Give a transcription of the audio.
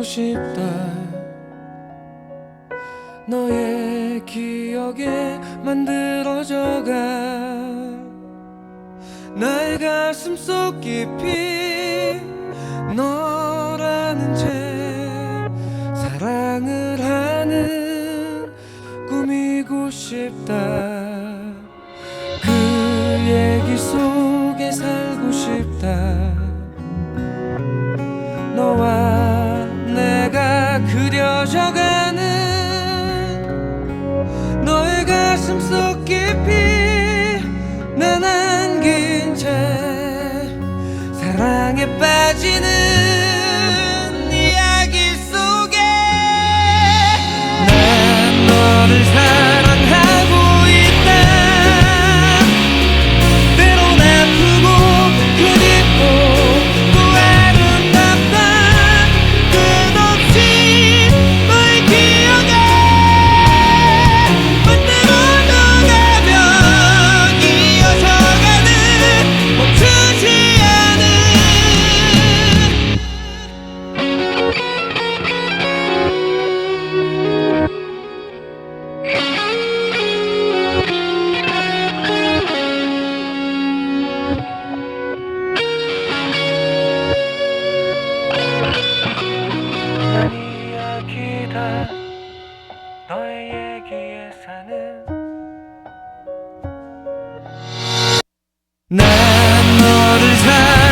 하고 싶다. 너의 기억에 만들어져가 나의 가슴 속 깊이 너라는 채 사랑을 하는 꿈이고 싶다. 퍼져가는 너의 가슴 속 깊이 난 안긴 채 사랑에 빠지는 난 너를 잘